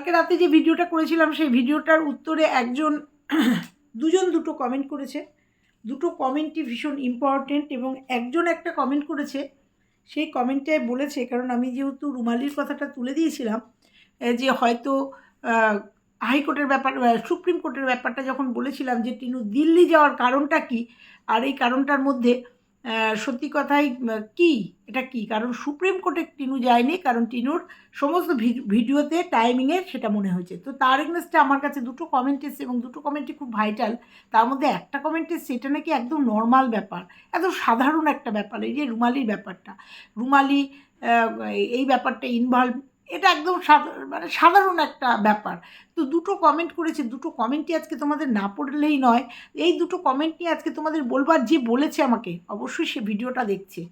কালকে রাতে যে ভিডিওটা করেছিলাম, সেই ভিডিওটার উত্তরে একজন দুজন দুটো কমেন্ট করেছে। দুটো কমেন্টই ভীষণ ইম্পর্টেন্ট এবং একজন একটা কমেন্ট করেছে, সেই কমেন্টে বলেছে, কারণ আমি যেহেতু রুমালির কথাটা তুলে দিয়েছিলাম যে হয়তো হাইকোর্টের ব্যাপার সুপ্রিম কোর্টের ব্যাপারটা যখন বলেছিলাম যে, টিনু, দিল্লি যাওয়ার কারণটা কি? আর এই কারণটার মধ্যে সত্যি কথাই কি? এটা কি? কারণ সুপ্রিম কোর্টে টিনু যায়নি, কারণ টিনুর সমস্ত ভিডিওতে টাইমিংয়ে সেটা মনে হয়েছে। তো তার এগনেস্টে আমার কাছে দুটো কমেন্ট এসছে এবং দুটো কমেন্টই খুব ভাইটাল তার মধ্যে একটা কমেন্ট এসছে, এটা নাকি একদম নর্মাল ব্যাপার, একদম সাধারণ একটা ব্যাপার, এই যে রুমালির ব্যাপারটা। রুমালি এই ব্যাপারটা ইনভলভ এটা একদম মানে সাধারণ একটা ব্যাপার। তো দুটো কমেন্ট করেছে, দুটো কমেন্টই আজকে তোমাদের না পড়লেই নয়। এই দুটো কমেন্ট নিয়ে আজকে তোমাদের বলবার যে বলেছে আমাকে, অবশ্যই সে ভিডিওটা দেখছে।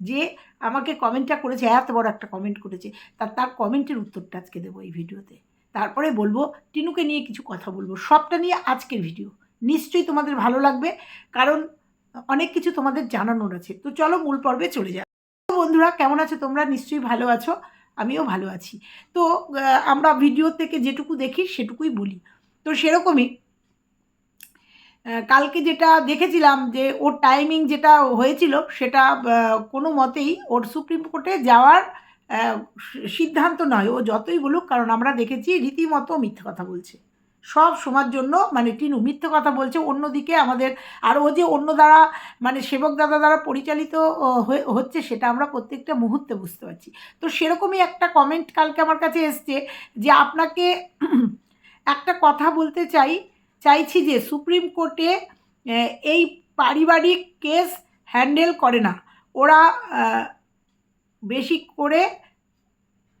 যে আমাকে কমেন্টটা করেছে, এত বড় একটা কমেন্ট করেছে তার তার কমেন্টের উত্তরটা আজকে দেবো এই ভিডিওতে। তারপরে বলব, টিনুকে নিয়ে কিছু কথা বলব। সবটা নিয়ে আজকের ভিডিও। নিশ্চয়ই তোমাদের ভালো লাগবে, কারণ অনেক কিছু তোমাদের জানানোর আছে। তো চলো মূল পর্বে চলে যাও বন্ধুরা, কেমন আছো তোমরা? নিশ্চয়ই ভালো আছো। আমিও ভালো আছি। তো আমরা ভিডিও থেকে যেটুকু দেখি সেটুকুই বলি। তো সেরকমই কালকে যেটা দেখেছিলাম যে, ওর টাইমিং যেটা হয়েছিল সেটা কোনো মতেই ওর সুপ্রিম কোর্টে যাওয়ার সিদ্ধান্ত নয়। ও যতই বলুক, কারণ আমরা দেখেছি রীতিমতো মিথ্যা কথা বলছে। সব সময়ের জন্য মানে টিনু মিথ্যে কথা বলছে, অন্যদিকে আমাদের আর ও যে অন্য দ্বারা মানে সেবক দাদা দ্বারা পরিচালিত হচ্ছে সেটা আমরা প্রত্যেকটা মুহূর্তে বুঝতে পারছি। তো সেরকমই একটা কমেন্ট কালকে আমার কাছে এসছে যে আপনাকে একটা কথা বলতে চাই, চাইছি যে সুপ্রিম কোর্টে এই পারিবারিক কেস হ্যান্ডেল করে না। ওরা বেশি করে,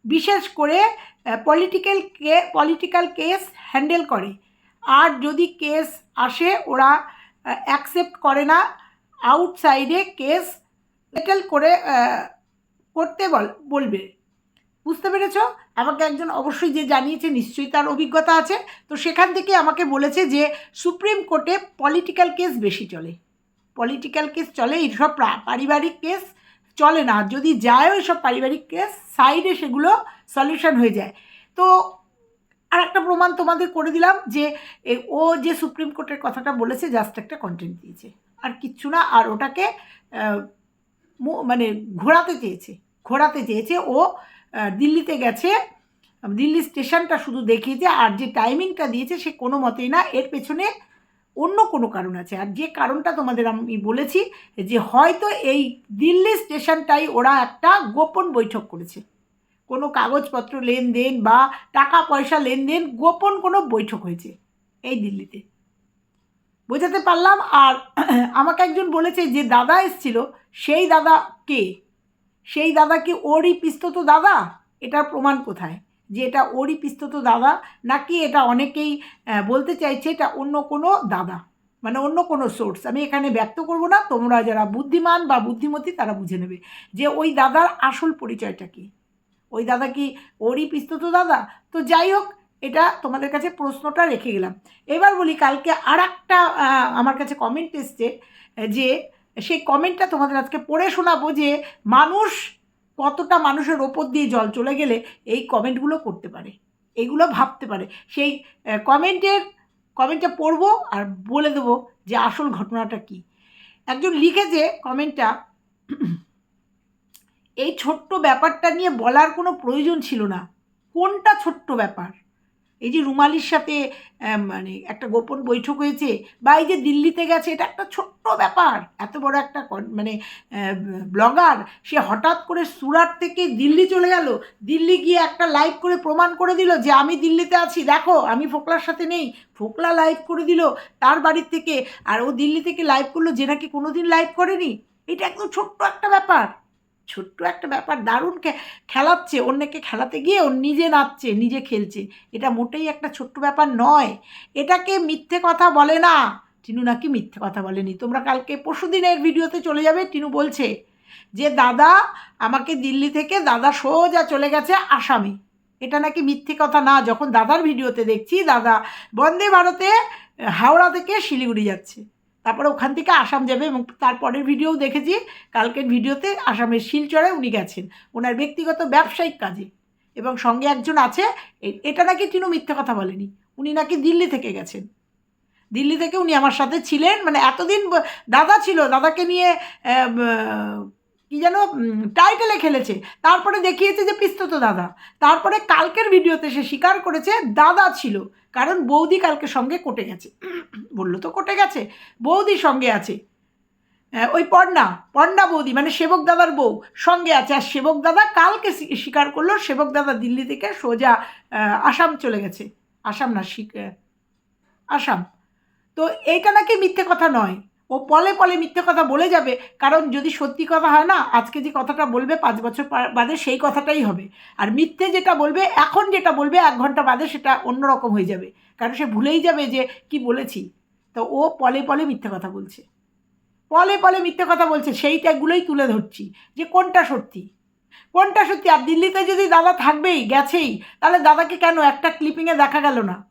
বিশেষ করে পলিটিক্যাল পলিটিক্যাল কেস হ্যান্ডেল করে। আর যদি কেস আসে, ওরা অ্যাকসেপ্ট করে না আউটসাইডে কেস সেটেল করে করতে বল, বলবে। বুঝতে পেরেছ? আমাকে একজন অবশ্যই যে জানিয়েছে, নিশ্চয়ই তার অভিজ্ঞতা আছে। তো সেখান থেকে আমাকে বলেছে যে, সুপ্রিম কোর্টে পলিটিক্যাল কেস বেশি চলে। পলিটিক্যাল কেস চলে, এইসব পারিবারিক কেস চলে না। যদি যায় ওই সব পারিবারিক কেস সাইডে সেগুলো সলিউশন হয়ে যায়। তো আর একটা প্রমাণ তোমাদের করে দিলাম যে ও যে সুপ্রিম কোর্টের কথাটা বলেছে জাস্ট একটা কন্টেন্ট দিয়েছে। আর কিচ্ছু না, আর ওটাকে মানে ঘোরাতে চেয়েছে। ঘোরাতে চেয়েছে, ও দিল্লিতে গেছে। দিল্লি স্টেশনটা শুধু দেখিয়েছে, আর যে টাইমিংটা দিয়েছে, সে কোনো মতেই না, এর পেছনে অন্য কোনো কারণ আছে। আর যে কারণটা তোমাদের আমি বলেছি যে হয়তো এই দিল্লি স্টেশনটাই ওরা একটা গোপন বৈঠক করেছে। কোনো কাগজপত্র লেনদেন বা টাকা পয়সা লেনদেন গোপন কোনো বৈঠক হয়েছে এই দিল্লিতে। বোঝাতে পারলাম? আর আমাকে একজন বলেছে যে দাদা এসছিল, সেই দাদা কে? সেই দাদা কি ওরই পিস্তত দাদা? এটার প্রমাণ কোথায়? যে এটা ওরই পিস্তত দাদা, নাকি এটা অনেকেই বলতে চাইছে এটা অন্য কোনো দাদা মানে অন্য কোনো সোর্স আমি এখানে ব্যক্ত করব না, তোমরা যারা বুদ্ধিমান বা বুদ্ধিমতী তারা বুঝে নেবে যে ওই দাদার আসল পরিচয়টা কী। ওই দাদা কি ওরই পিস্তত দাদা? তো যাই হোক, এটা তোমাদের কাছে প্রশ্নটা রেখে গেলাম। এবার বলি, কালকে আর একটা আমার কাছে কমেন্ট এসছে, যে সেই কমেন্টটা তোমাদের আজকে পড়ে শোনাবো যে, মানুষ কতটা মানুষের ওপর দিয়ে জল চলে গেলে এই কমেন্টগুলো করতে পারে। এগুলো ভাবতে পারে। সেই কমেন্টের কমেন্টটা পড়ব আর বলে দেবো যে আসল ঘটনাটা কি। একজন লিখেছে কমেন্টটা এই ছোট্ট ব্যাপারটা নিয়ে বলার কোনো প্রয়োজন ছিল না। কোনটা ছোট্ট ব্যাপার? এই যে রুমালির সাথে মানে একটা গোপন বৈঠক হয়েছে, বা এই যে দিল্লিতে গেছে, এটা একটা ছোট্ট ব্যাপার। এত বড় একটা মানে ব্লগার, সে হঠাৎ করে সুরাট থেকে দিল্লি চলে গেল। দিল্লি গিয়ে একটা লাইভ করে প্রমাণ করে দিল যে, আমি দিল্লিতে আছি। দেখো, আমি ফোকলার সাথে নেই। ফোকলা লাইভ করে দিল তার বাড়ির থেকে। আর ও দিল্লি থেকে লাইভ করল যে নাকি কোনো দিন লাইভ করেনি। এটা একদম ছোট্ট একটা ব্যাপার। ছোট্ট একটা ব্যাপার। দারুণ খেলাচ্ছে, অন্যকে খেলাতে গিয়ে ও নিজে নাচছে, নিজে খেলছে। এটা মোটেই একটা ছোট্ট ব্যাপার নয়। এটাকে মিথ্যে কথা বলে না। টিনু নাকি মিথ্যে কথা বলেনি। তোমরা কালকে পরশু দিনের ভিডিওতে চলে যাবে, টিনু বলছে যে, দাদা, আমাকে দিল্লি থেকে দাদা সোজা চলে গেছে আসামে। এটা নাকি মিথ্যে কথা না? যখন দাদার ভিডিওতে দেখছি, দাদা বন্দে ভারতে, হাওড়া থেকে শিলিগুড়ি যাচ্ছে। তারপরে ওখান থেকে আসাম যাবে এবং তারপরের ভিডিও দেখেছি। কালকের ভিডিওতে আসামের শিলচরে উনি গেছেন। ওনার ব্যক্তিগত ব্যবসায়িক কাজে। এবং সঙ্গে একজন আছে এটা নাকি টিনু মিথ্যে কথা বলেনি? উনি নাকি দিল্লি থেকে গেছেন। দিল্লি থেকে উনি আমার সাথে ছিলেন। মানে এতদিন দাদা ছিল। দাদাকে নিয়ে কি যেন টাইটেলে খেলেছে। তারপরে দেখিয়েছে যে পিস্তত দাদা। তারপরে কালকের ভিডিওতে সে স্বীকার করেছে, দাদা ছিল। কারণ বৌদি কালকে সঙ্গে কোটে গেছে। বলল তো কোটে গেছে, বৌদি সঙ্গে আছে। ওই পর্ণা পর্ণা বৌদি মানে সেবক দাদার বউ, সঙ্গে আছে। আর সেবক দাদা কালকে স্বী- স্বীকার করল, সেবক দাদা দিল্লি থেকে সোজা আসাম চলে গেছে। আসাম না আসাম। তো এইটা নাকি মিথ্যে কথা নয়। ও পলে পলে মিথ্যে কথা বলে যাবে। কারণ যদি সত্যি কথা হয় না, আজকে যে কথাটা বলবে পাঁচ বছর বাদে সেই কথাটাই হবে। আর মিথ্যে যেটা বলবে, এখন যেটা বলবে এক ঘণ্টা বাদে সেটা অন্যরকম হয়ে যাবে। কারণ সে ভুলেই যাবে যে কি বলেছি। তো ও পলে পলে মিথ্যে কথা বলছে। পলে পলে মিথ্যে কথা বলছে সেইটাগুলোই তুলে ধরছি যে কোনটা সত্যি? কোনটা সত্যি? আর দিল্লিতে যদি দাদা থাকবেই, গেছেই, তাহলে দাদাকে কেন একটা ক্লিপিংয়ে দেখা গেল না?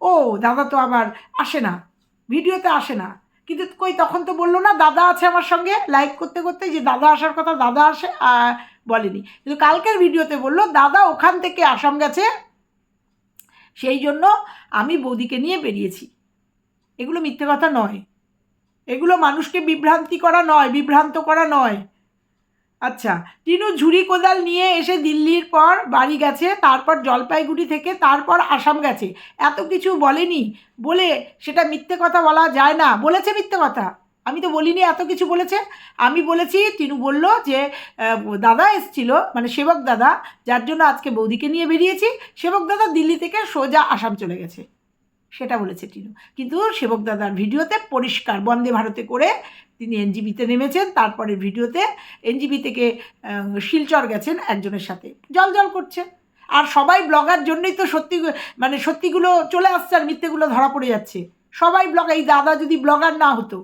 ও, দাদা তো আবার আসে না। ভিডিওতে আসে না। কিন্তু কই, তখন তো বলল না, দাদা আছে আমার সঙ্গে লাইক করতে করতে, যে দাদা আসার কথা দাদা আসে বলেনি। কিন্তু কালকের ভিডিওতে বলল, দাদা ওখান থেকে আসাম গেছে, সেই জন্য আমি বৌদিকে নিয়ে বেরিয়েছি। এগুলো মিথ্যে কথা নয়। এগুলো মানুষকে বিভ্রান্তি করা নয়, বিভ্রান্ত করা নয়। আচ্ছা টিনু ঝুড়ি কোদাল নিয়ে এসে দিল্লির পর বাড়ি গেছে, তারপর জলপাইগুড়ি থেকে, তারপর আসাম গেছে। এত কিছু বলেনি, বলে সেটা মিথ্যে কথা বলা যায় না। বলেছে মিথ্যে কথা। আমি তো বলিনি এত কিছু বলেছে। আমি বলেছি, টিনু বলল যে দাদা এসছিল মানে সেবক দাদা, যার জন্য আজকে বৌদিকে নিয়ে বেরিয়েছি। সেবক দাদা দিল্লি থেকে সোজা আসাম চলে গেছে। সেটা বলেছে টিনু। কিন্তু সেবক দাদার ভিডিওতে পরিষ্কার বন্দে ভারতে করে তিনি এনজিবিতে নেমেছেন, তারপরে ভিডিওতে এনজিবি থেকে শিলচর গেছেন একজনের সাথে। জল জল করছে। আর সবাই ব্লগার জন্যই তো সত্যি মানে সত্যিগুলো চলে আসছে আর মিথ্যেগুলো ধরা পড়ে যাচ্ছে। সবাই ব্লগ, এই দাদা যদি ব্লগার না হতো,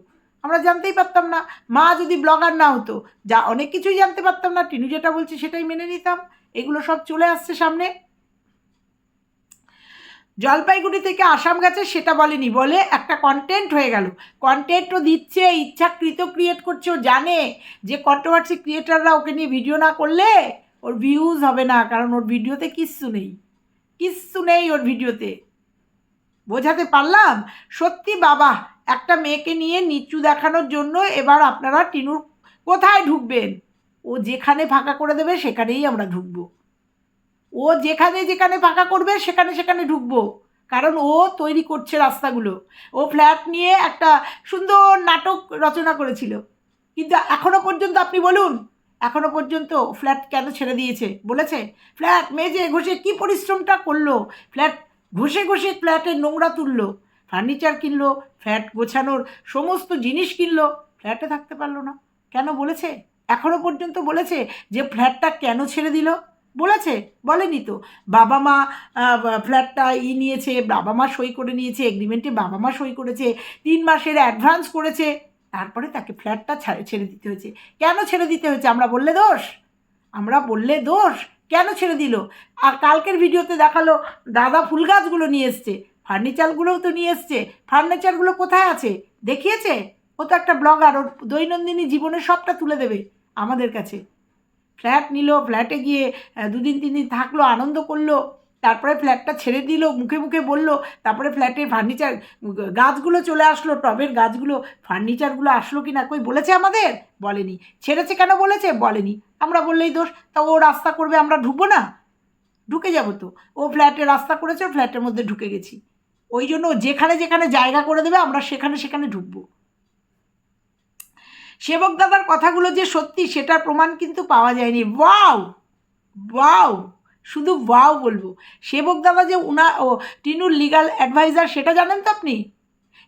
আমরা জানতেই পারতাম না। মা যদি ব্লগার না হতো, যা অনেক কিছুই জানতে পারতাম না। টিনু যেটা বলছে সেটাই মেনে নিতাম। এগুলো সব চলে আসছে সামনে। জলপাইগুড়ি থেকে আসাম গেছে, সেটা বলেনি। বলে একটা কন্টেন্ট হয়ে গেল। কন্টেন্টও দিচ্ছে ইচ্ছাকৃত ক্রিয়েট করছে, ও জানে যে কন্ট্রোভার্সি ক্রিয়েটাররা ওকে নিয়ে ভিডিও না করলে ওর ভিউজ হবে না, কারণ ওর ভিডিওতে কিচ্ছু নেই। কিচ্ছু নেই ওর ভিডিওতে বোঝাতে পারলাম? সত্যি বাবা, একটা মেয়েকে নিয়ে নিচু দেখানোর জন্য এবার আপনারা টিনুর কোথায় ঢুকবেন? ও যেখানে ফাঁকা করে দেবে, সেখানেই আমরা ঢুকবো। ও যেখানে যেখানে ফাঁকা করবে, সেখানে সেখানে ঢুকবো। কারণ ও তৈরি করছে রাস্তাগুলো। ও ফ্ল্যাট নিয়ে একটা সুন্দর নাটক রচনা করেছিল। কিন্তু এখনও পর্যন্ত আপনি বলুন, এখনও পর্যন্ত ফ্ল্যাট কেন ছেড়ে দিয়েছে? বলেছে ফ্ল্যাট মেজে ঘষে কি পরিশ্রমটা করল? ফ্ল্যাট ঘষে ঘষে ফ্ল্যাটের নোংরা তুললো। ফার্নিচার কিনলো ফ্ল্যাট গোছানোর সমস্ত জিনিস কিনলো। ফ্ল্যাটে থাকতে পারল না। কেন বলেছে? এখনও পর্যন্ত বলেছে যে ফ্ল্যাটটা কেন ছেড়ে দিল? বলেছে, বলেনি তো। বাবা মা ফ্ল্যাটটা ই নিয়েছে, বাবা মা সই করে নিয়েছে এগ্রিমেন্টে বাবা মা সই করেছে, তিন মাসের অ্যাডভান্স করেছে, তারপরে তাকে ফ্ল্যাটটা ছেড়ে দিতে হয়েছে। কেন ছেড়ে দিতে হয়েছে? আমরা বললে দোষ? আমরা বললে দোষ? কেন ছেড়ে দিল? আর কালকের ভিডিওতে দেখাল, দাদা ফুল গাছগুলো নিয়ে এসছে, ফার্নিচারগুলোও তো নিয়ে এসছে, ফার্নিচারগুলো কোথায় আছে? দেখিয়েছে? ও তো একটা ব্লগার ওর দৈনন্দিনী জীবনের সবটা তুলে দেবে আমাদের কাছে। ফ্ল্যাট নিল, ফ্ল্যাটে গিয়ে দুদিন তিন দিন থাকল, আনন্দ করল, তারপরে ফ্ল্যাটটা ছেড়ে দিল, মুখে মুখে বলল, তারপরে ফ্ল্যাটের ফার্নিচার, গাছগুলো চলে আসলো, টবের গাছগুলো, ফার্নিচারগুলো আসলো কি না কই বলেছে আমাদের? বলেনি। ছেড়েছে কেন বলেছে? বলেনি। আমরা বললেই দোষ, তা ও রাস্তা করবে, আমরা ঢুকবো না? ঢুকে যাব তো। ও ফ্ল্যাটে রাস্তা করেছে, ফ্ল্যাটের মধ্যে ঢুকে গেছি। ওই জন্য যেখানে যেখানে জায়গা করে দেবে, আমরা সেখানে সেখানে ঢুকবো। সেবক দাদার কথাগুলো যে সত্যি, সেটার প্রমাণ কিন্তু পাওয়া যায়নি। ওয়াও! ওয়াও! শুধু ওয়াও বলব। সেবক দাদা যে উনা, ও, টিনুর লিগাল অ্যাডভাইজার সেটা জানেন তো আপনি?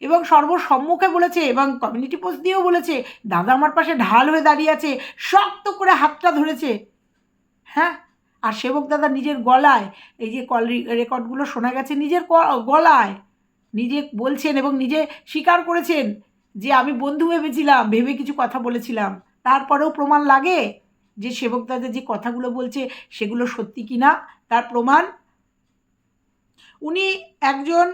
এবং সর্বসম্মুখে বলেছে এবং কমিউনিটি পোস্ট দিয়েও বলেছে, দাদা আমার পাশে ঢাল হয়ে দাঁড়িয়ে আছে, শক্ত করে হাতটা ধরেছে। হ্যাঁ? আর সেবক দাদা নিজের গলায়, এই যে কল রেকর্ডগুলো শোনা গেছে নিজের গলায়। নিজে বলছেন এবং নিজে স্বীকার করেছেন। যে আমি বন্ধু ভেবেছিলাম, ভেবে কিছু কথা বলেছিলাম। তারপরেও প্রমাণ লাগে যে সেবক দাদা যে কথাগুলো বলছে সেগুলো সত্যি কি না তার প্রমাণ? উনি একজন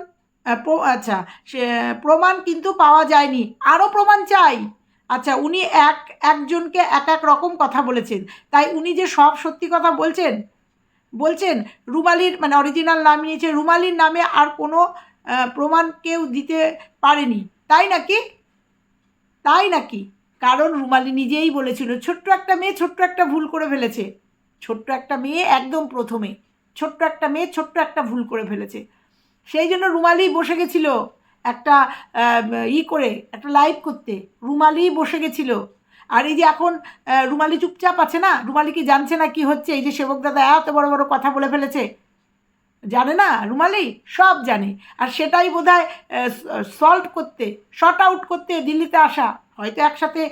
আচ্ছা সে, প্রমাণ কিন্তু পাওয়া যায়নি, আরও প্রমাণ চাই। আচ্ছা উনি এক, একজনকে এক এক রকম কথা বলেছেন। তাই উনি যে সব সত্যি কথা বলছেন বলছেন, রুমালির মানে অরিজিনাল নাম নিয়েছে, রুমালির নামে আর কোনো প্রমাণ কেউ দিতে পারেনি। তাই নাকি? তাই নাকি? কারণ রুমালি নিজেই বলেছিল, ছোট্ট একটা মেয়ে ছোট্ট একটা ভুল করে ফেলেছে। ছোট্ট একটা মেয়ে একদম প্রথমে। ছোট্ট একটা মেয়ে ছোট্ট একটা ভুল করে ফেলেছে। সেই জন্য রুমালি বসে গেছিল একটা ই করে, একটা লাইভ করতে। রুমালি বসে গেছিল। আর এই যে এখন রুমালি চুপচাপ আছে না? রুমালি কি জানছে না কি হচ্ছে? এই যে সেবক দাদা এত বড় বড় কথা বলে ফেলেছে। জানে না? রুমালি, সব জানে। আর সেটাই বোধ হয় করতে শর্ট আউট করতে দিল্লিতে আসা। হয়তো একসাথে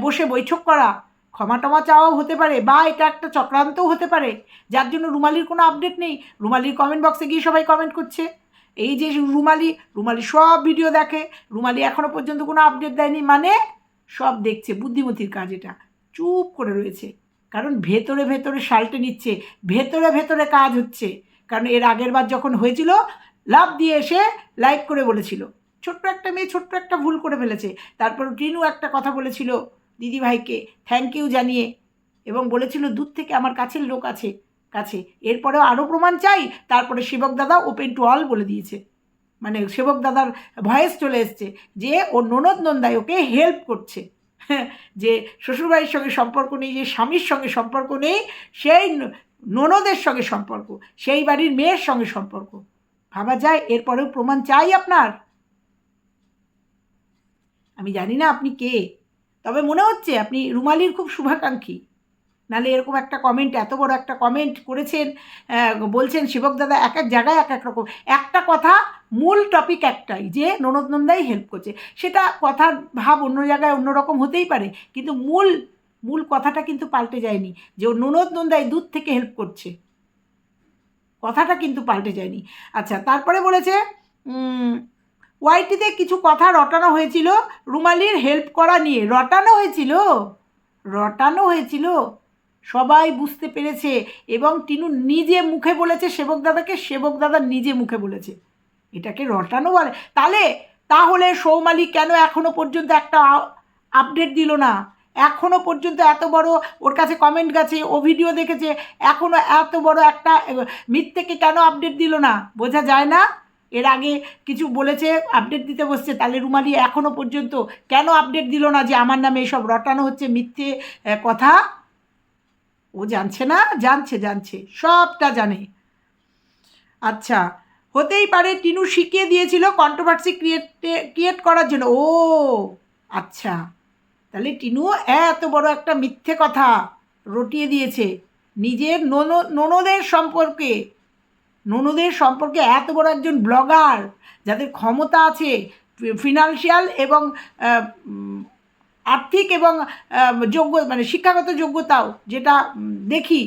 বসে বৈঠক করা। ক্ষমা টমা চাওয়াও হতে পারে, বা এটা একটা চক্রান্তও হতে পারে। যার জন্য রুমালির কোনো আপডেট নেই। রুমালির কমেন্ট বক্সে গিয়ে সবাই কমেন্ট করছে। এই যে রুমালি রুমালি সব ভিডিও দেখে। রুমালি এখনও পর্যন্ত কোনো আপডেট দেয়নি। মানে সব দেখছে। বুদ্ধিমতির কাজ এটা। চুপ করে রয়েছে। কারণ ভেতরে ভেতরে সাল্টে নিচ্ছে। ভেতরে ভেতরে কাজ হচ্ছে। কারণ এর আগের বার যখন হয়েছিল লাভ দিয়ে এসে লাইক করে বলেছিল। ছোট্ট একটা মেয়ে ছোট্ট একটা ভুল করে ফেলেছে। তারপর টিনু একটা কথা বলেছিল দিদিভাইকে থ্যাংক ইউ জানিয়ে এবং বলেছিল, দূর থেকে আমার কাছের লোক আছে, কাছে। এরপরেও আরও প্রমাণ চাই। তারপরে সেবক দাদা ওপেন টু অল বলে দিয়েছে। মানে সেবক দাদার ভয়েস চলে এসছে যে ও ননদ নন্দাই ওকে হেল্প করছে। যে শ্বশুরবাড়ির সঙ্গে সম্পর্ক নেই, যে স্বামীর সঙ্গে সম্পর্ক নেই, সেই ননদের সঙ্গে সম্পর্ক, সেই বাড়ির মেয়ের সঙ্গে সম্পর্ক। ভাবা যায়, এরপরেও প্রমাণ চাই আপনার। আমি জানি না আপনি কে, তবে মনে হচ্ছে আপনি রুমালির খুব শুভাকাঙ্ক্ষী। নালে এরকম একটা কমেন্ট এত বড় একটা কমেন্ট করেছেন বলছেন, শিবক দাদা, এক এক জায়গায় এক এক রকম। একটা কথা, মূল টপিক একটাই, যে ননদ নন্দাই হেল্প করছে। সেটা কথার ভাব অন্য জায়গায় অন্যরকম হতেই পারে, কিন্তু মূল মূল কথাটা কিন্তু পাল্টে যায়নি যে ও ননদ নন্দাই দূর থেকে হেল্প করছে। কথাটা কিন্তু পাল্টে যায়নি। আচ্ছা তারপরে বলেছে ওয়াইটিতে কিছু কথা রটানো হয়েছিল, রুমালির হেল্প করা নিয়ে। রটানো হয়েছিল? রটানো হয়েছিল? সবাই বুঝতে পেরেছে এবং টিনু নিজে মুখে বলেছে, সেবক দাদাকে সেবক দাদা নিজে মুখে বলেছে। এটাকে রটানো বলে। তাহলে তাহলে সৌমালি কেন এখনও পর্যন্ত একটা আপডেট দিল না? এখনও পর্যন্ত এত বড় ওর কাছে কমেন্ট গেছে, ও ভিডিও দেখেছে, এখনও এত বড় একটা মিথ্যেকে কেন আপডেট দিল না? বোঝা যায় না? এর আগে কিছু বলেছে আপডেট দিতে বসছে, তাহলে রুমালি এখনও পর্যন্ত কেন আপডেট দিল না যে আমার নামে এসব রটানো হচ্ছে মিথ্যে কথা? ও জানছে না? জানছে জানছে, সবটা জানে। আচ্ছা হতেই পারে টিনু শিখিয়ে দিয়েছিল কন্ট্রোভার্সি ক্রিয়েট ক্রিয়েট করার জন্য। ও আচ্ছা। তাহলে টিনু এত বড় একটা মিথ্যে কথা রটিয়ে দিয়েছে। নিজের নন ননদের সম্পর্কে ননদের সম্পর্কে এত বড় একজন ব্লগার যাদের ক্ষমতা আছে ফিনান্সিয়াল এবং আর্থিক এবং যোগ্য মানে শিক্ষাগত যোগ্যতাও যেটা দেখি,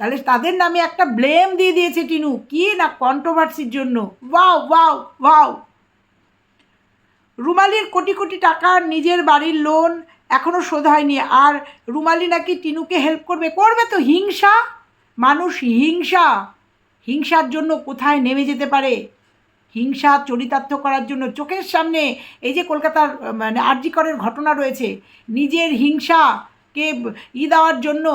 তাহলে তাদের নামে একটা ব্লেম দিয়ে দিয়েছে টিনু। কি না কন্ট্রোভার্সির জন্য। Wow wow wow. রুমালির crore crore টাকা নিজের বাড়ির লোন এখনও শোধ হয়নি। আর রুমালি নাকি টিনুকে হেল্প করবে। করবে তো হিংসা। মানুষ হিংসা। হিংসার জন্য কোথায় নেমে যেতে পারে? হিংসা, চরিতার্থ করার জন্য চোখের সামনে এই যে কলকাতার মানে আরজিকরের ঘটনা রয়েছে, নিজের হিংসাকে ই দেওয়ার জন্য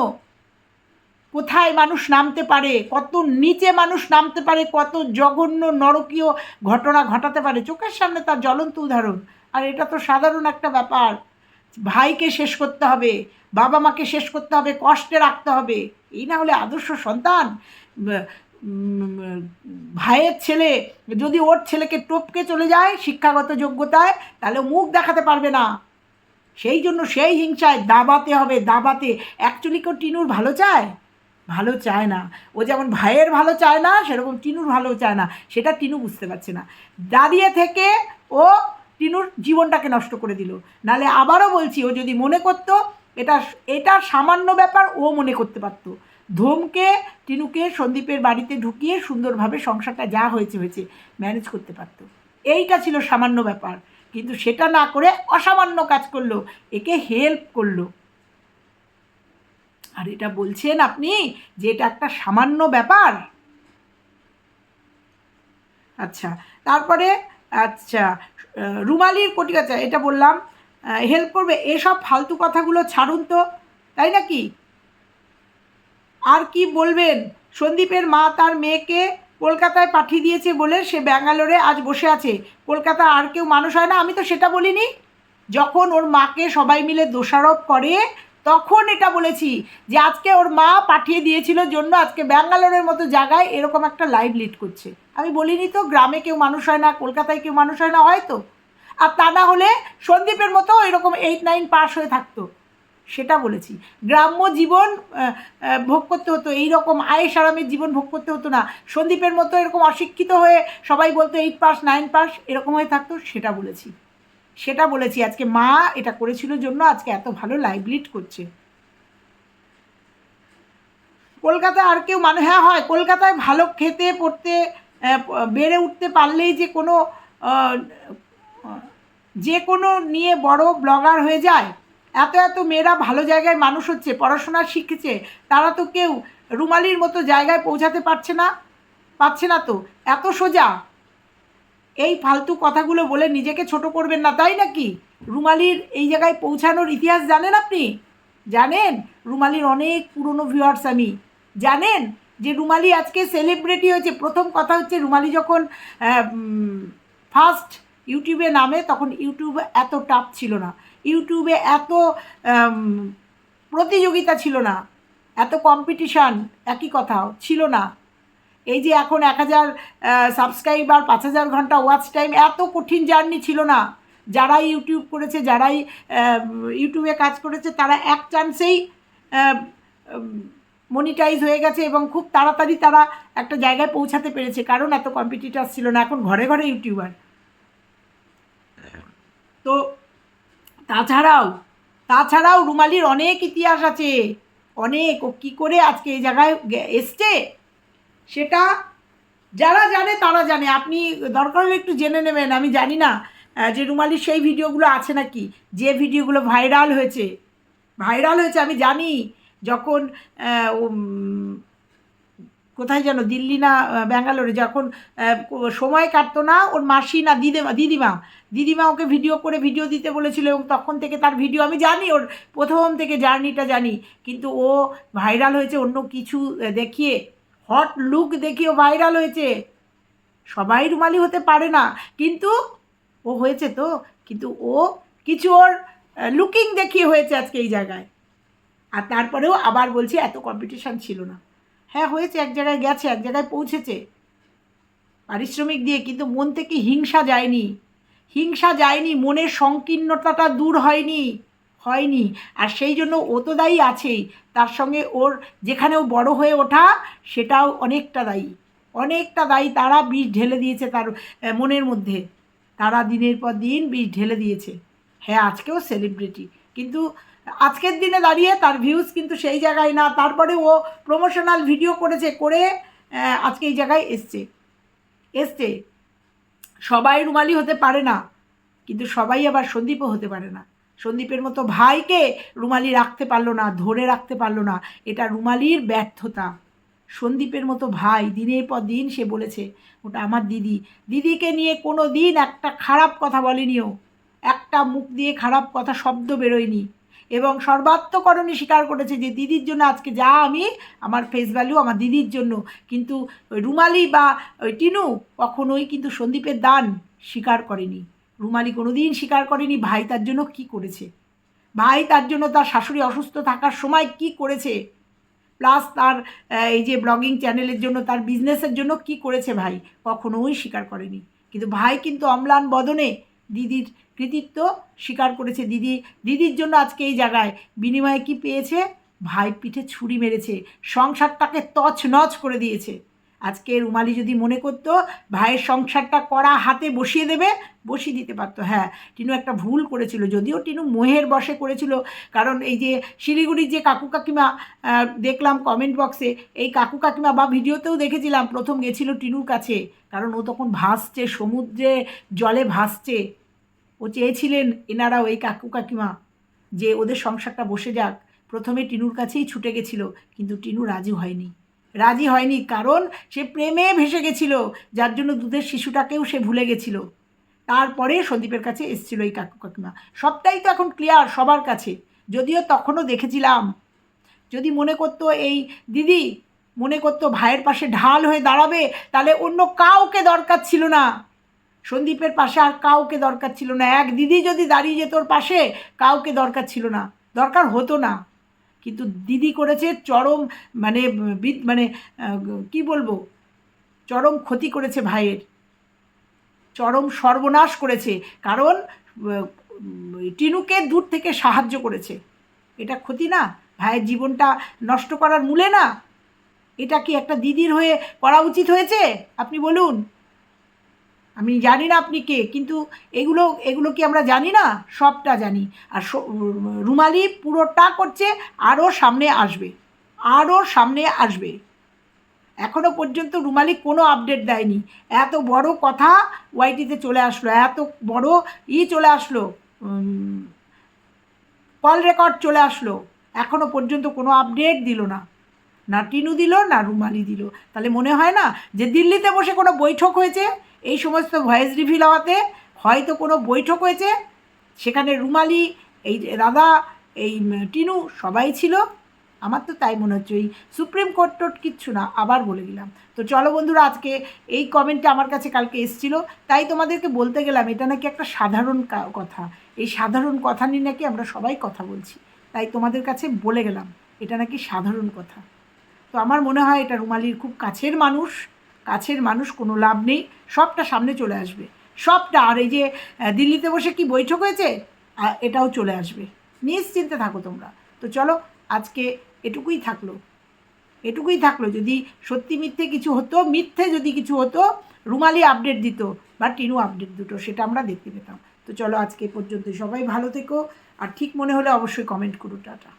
কোথায় মানুষ নামতে পারে, কত নিচে মানুষ নামতে পারে, কত জঘন্য নরকীয় ঘটনা ঘটাতে পারে। চোখের সামনে তার জ্বলন্ত উদাহরণ। আর এটা তো সাধারণ একটা ব্যাপার। ভাইকে শেষ করতে হবে বাবা মাকে শেষ করতে হবে, কষ্টে রাখতে হবে। এই না হলে আদর্শ সন্তান ভাইয়ের ছেলে যদি ওর ছেলেকে টপকে চলে যায় শিক্ষাগত যোগ্যতায়, তাহলে মুখ দেখাতে পারবে না। সেই জন্য সেই হিংসায় দাবাতে হবে, দাবাতে। অ্যাকচুয়ালি কেউ টিনুর ভালো চায়? ভালো চায় না। ও যেমন ভাইয়ের ভালো চায় না, সেরকম টিনুর ভালো চায় না। সেটা টিনু বুঝতে পারছে না। দাঁড়িয়ে থেকে ও টিনুর জীবনটাকে নষ্ট করে দিল। নালে আবারও বলছি, ও যদি মনে করতো, এটা এটা সামান্য ব্যাপার ও মনে করতে পারতো। ধমকে, টিনুকে সন্দীপের বাড়িতে ঢুকিয়ে সুন্দরভাবে সংসারটা যা হয়েছে হয়েছে ম্যানেজ করতে পারতো। এইটা ছিল সামান্য ব্যাপার। কিন্তু সেটা না করে অসামান্য কাজ করল। একে হেল্প করল। আর এটা বলছেন আপনি যে এটা একটা সামান্য ব্যাপার? আচ্ছা তারপরে আচ্ছা রুমালির কোটি আচ্ছা এটা বললাম হেল্প করবে, এসব ফালতু কথাগুলো ছাড়ুন তো, তাই নাকি? আর কি বলবেন? সন্দীপের মা তার মেয়েকে কলকাতায় পাঠিয়ে দিয়েছে বলে সে ব্যাঙ্গালোরে আজ বসে আছে। কলকাতা আর কেউ মানুষ হয় না, আমি তো সেটা বলিনি। যখন ওর মাকে সবাই মিলে দোষারোপ করে তখন এটা বলেছি যে আজকে ওর মা পাঠিয়ে দিয়েছিল জন্য আজকে ব্যাঙ্গালোরের মতো জায়গায় এরকম একটা লাইভ লিড করছে। আমি বলিনি তো, গ্রামে কেউ মানুষ হয় না, কলকাতায় কেউ মানুষ হয় না হয়তো আর তা না হলে সন্দীপের মতো এরকম এইট নাইন পাস হয়ে থাকতো। সেটা বলেছি। গ্রাম্য জীবন ভোগ করতে হতো। এই রকম আয়েস আরামের জীবন ভোগ করতে হতো না। সন্দীপের মতো এরকম অশিক্ষিত হয়ে সবাই বলতো এইট পাস নাইন পাস এরকম হয়ে থাকতো, সেটা বলেছি। সেটা বলেছি, আজকে মা এটা করেছিল জন্য আজকে এত ভালো লাইভ করছে। কলকাতায় আর কেউ মানে হ্যাঁ হয়, কলকাতায় ভালো খেতে, পড়তে বেড়ে উঠতে পারলেই যে কোনো যে কোনো নিয়ে বড় ব্লগার হয়ে যায়। এত এত মেয়েরা ভালো জায়গায় মানুষ হচ্ছে, পড়াশোনা শিখেছে, তারা তো কেউ রুমালির মতো জায়গায় পৌঁছাতে পারছে না পাচ্ছে না তো, এত সোজা। এই ফালতু কথাগুলো বলে নিজেকে ছোট করবেন না, তাই নাকি? রুমালির এই জায়গায় পৌঁছানোর ইতিহাস জানেন আপনি? জানেন? রুমালির অনেক পুরনো ভিউয়ার্স আমি। জানেন যে রুমালি আজকে সেলিব্রিটি হয়েছে। প্রথম কথা হচ্ছে রুমালি যখন ফার্স্ট ইউটিউবে নামে তখন ইউটিউবে এত টাফ ছিল না। ইউটিউবে এত প্রতিযোগিতা ছিল না। এত কম্পিটিশান একই কথা, ছিল না। এই যে এখন এক হাজার সাবস্ক্রাইবার পাঁচ হাজার ঘণ্টা ওয়াচ টাইম এত কঠিন জার্নি ছিল না। যারাই ইউটিউব করেছে, যারাই ইউটিউবে কাজ করেছে, তারা এক চান্সেই মনিটাইজ হয়ে গেছে এবং খুব তাড়াতাড়ি তারা একটা জায়গায় পৌঁছাতে পেরেছে। কারণ এত কম্পিটিটার ছিল না, এখন ঘরে ঘরে ইউটিউবার তো তাছাড়াও তাছাড়াও রুমালির অনেক ইতিহাস আছে। অনেক, ও কী করে আজকে এই জায়গায় এসছে? সেটা যারা জানে, তারা জানে। আপনি দরকার হলে একটু জেনে নেবেন। আমি জানি না যে রুমালির সেই ভিডিওগুলো আছে নাকি? যে ভিডিওগুলো ভাইরাল হয়েছে। ভাইরাল হয়েছে, আমি জানি। যখন কোথায় যেন, দিল্লি না ব্যাঙ্গালোরে যখন সময় কাটতো না, ওর মাসি না দিদিমা দিদিমা দিদিমা ওকে ভিডিও করে ভিডিও দিতে বলেছিল এবং তখন থেকে তার ভিডিও, আমি জানি ওর প্রথম থেকে জার্নিটা জানি। কিন্তু ও ভাইরাল হয়েছে অন্য কিছু দেখিয়ে হট লুক দেখিয়ে ভাইরাল হয়েছে। সবাই রুমালি হতে পারে না, কিন্তু ও হয়েছে তো, কিন্তু ও কিছু ওর লুকিং দেখিয়ে হয়েছে আজকে এই জায়গায়। আর তারপরেও আবার বলছি, এত কম্পিটিশান ছিল না। হ্যাঁ হয়েছে, এক জায়গায় গেছে, এক জায়গায় পৌঁছেছে। পারিশ্রমিক দিয়ে, কিন্তু মন থেকে হিংসা যায়নি। হিংসা যায়নি, মনের সংকীর্ণতাটা দূর হয়নি। হয়নি। আর সেই জন্য ও তো দায়ী আছেই। তার সঙ্গে ওর যেখানে ও বড় হয়ে ওঠা, সেটাও অনেকটা দায়ী। অনেকটা দায়ী তারা বিষ ঢেলে দিয়েছে তার মনের মধ্যে। তারা দিনের পর দিন বিষ ঢেলে দিয়েছে। হ্যাঁ আজকেও সেলিব্রিটি কিন্তু আজকের দিনে দাঁড়িয়ে তার ভিউজ কিন্তু সেই জায়গায় না। তারপরে ও প্রমোশনাল ভিডিও করেছে, করে আজকে এই জায়গায় এসছে। এসছে। সবাই রুমালি হতে পারে না, কিন্তু সবাই আবার সন্দীপও হতে পারে না। সন্দীপের মতো ভাইকে রুমালি রাখতে পারল না, ধরে রাখতে পারল না। এটা রুমালির ব্যর্থতা। সন্দীপের মতো ভাই, দিনের পর দিন সে বলেছে, ওটা আমার দিদি। দিদিকে নিয়ে কোনো দিন একটা খারাপ কথা বলেনিও একটা মুখ দিয়ে খারাপ কথা শব্দ বেরোয়নি। এবং সর্বাত্মকরণে স্বীকার করেছে যে, দিদির জন্য আজকে যা আমি, আমার ফেস ভ্যালু আমার দিদির জন্য। কিন্তু রুমালি বা ওই টিনু কখনোই কিন্তু সন্দীপের দান স্বীকার করেনি। রুমালি কোনোদিন স্বীকার করেনি ভাই তার জন্য কি করেছে? ভাই তার জন্য তার শাশুড়ি অসুস্থ থাকার সময় কি করেছে? প্লাস তার এই যে ব্লগিং চ্যানেলের জন্য, তার বিজনেসের জন্য কি করেছে ভাই? কখনোই স্বীকার করেনি। কিন্তু ভাই কিন্তু অম্লান বদনে দিদির কৃতিত্ব স্বীকার করেছে। দিদি, দিদির জন্য আজকে এই জায়গায় বিনিময়ে কি পেয়েছে? ভাই পিঠে ছুরি মেরেছে। সংসারটাকে তছ নচ করে দিয়েছে। আজকে রুমালি যদি মনে করতো, ভাইয়ের সংসারটা করা হাতে বসিয়ে দেবে, বসিয়ে দিতে পারতো। হ্যাঁ টিনু একটা ভুল করেছিল, যদিও টিনু মোহের বসে করেছিল। কারণ এই যে শিলিগুড়ির যে কাকু কাকিমা দেখলাম কমেন্ট বক্সে এই কাকু কাকিমা বা ভিডিওতেও দেখেছিলাম, প্রথম গেছিল টিনুর কাছে। কারণ ও তখন ভাসছে, সমুদ্রে জলে ভাসছে। ও চেয়েছিলেন এনারাও এই কাকু কাকিমা যে ওদের সংসারটা বসে যাক। প্রথমে টিনুর কাছেই ছুটে গেছিল, কিন্তু টিনু রাজি হয়নি। রাজি হয়নি কারণ সে প্রেমে ভেসে গেছিল, যার জন্য দুধের শিশুটাকেও সে ভুলে গেছিল। তারপরে সন্দীপের কাছে এসেছিল এই কাকু কাকিমা। সবটাই তো এখন ক্লিয়ার সবার কাছে। যদিও তখনও দেখেছিলাম। যদি মনে করতো এই দিদি, মনে করতো ভাইয়ের পাশে ঢাল হয়ে দাঁড়াবে, তাহলে অন্য কাউকে দরকার ছিল না। সন্দীপের পাশে আর কাউকে দরকার ছিল না। এক দিদি যদি দাঁড়িয়ে যেত ওর পাশে, কাউকে দরকার ছিল না। দরকার হতো না। কিন্তু দিদি করেছে চরম মানে মানে কি বলব? চরম ক্ষতি করেছে ভাইয়ের। চরম সর্বনাশ করেছে। কারণ টিনুকে দূর থেকে সাহায্য করেছে। এটা ক্ষতি না। ভাইয়ের জীবনটা নষ্ট করার মূলে না। এটা কি একটা দিদির হয়ে করা উচিত হয়েছে? আপনি বলুন। আমি জানি না আপনি কে, কিন্তু এগুলো এগুলো কি আমরা জানি না? সবটা জানি। আর রুমালি পুরোটা করছে আরও সামনে আসবে। আরও সামনে আসবে। এখনও পর্যন্ত রুমালি কোনো আপডেট দেয়নি। এত বড় কথা ওয়াইটিতে চলে আসলো, এত বড় ই চলে আসলো কল রেকর্ড চলে আসলো। এখনও পর্যন্ত কোনো আপডেট দিল না। না টিনু দিল, না রুমালি দিল। তাহলে মনে হয় না যে দিল্লিতে বসে কোনো বৈঠক হয়েছে? এই সমস্ত ভয়েস রিভিল হওয়াতে হয়তো কোনো বৈঠক হয়েছে? সেখানে রুমালি, এই দাদা, এই টিনু সবাই ছিল? আমার তো তাই মনে হচ্ছে। ওই সুপ্রিম কোর্ট টোট কিচ্ছু না, আবার বলে দিলাম। তো চলো বন্ধুরা, আজকে এই কমেন্টটা আমার কাছে কালকে এসেছিল। তাই তোমাদেরকে বলতে গেলাম, এটা নাকি একটা সাধারণ কথা। এই সাধারণ কথা নিয়ে নাকি আমরা সবাই কথা বলছি। তাই তোমাদের কাছে বলে গেলাম, এটা নাকি সাধারণ কথা। তো আমার মনে হয় এটা রুমালির খুব কাছের মানুষ কাছের মানুষ, কোনো লাভ নেই। সবটা সামনে চলে আসবে। সবটা, আর এই যে দিল্লিতে বসে কি বৈঠক হয়েছে? এটাও চলে আসবে। নিশ্চিন্তে থাকো তোমরা। তো চলো, আজকে এটুকুই থাকল। এটুকুই থাকল, যদি সত্যি মিথ্যে কিছু হতো, মিথ্যে যদি কিছু হতো, রুমালি আপডেট দিত বা টিনু আপডেট দিত সেটা আমরা দেখতে পেতাম। তো চলো, আজকে পর্যন্ত সবাই ভালো থেকো। আর ঠিক মনে হলে অবশ্যই কমেন্ট করো, টাটা।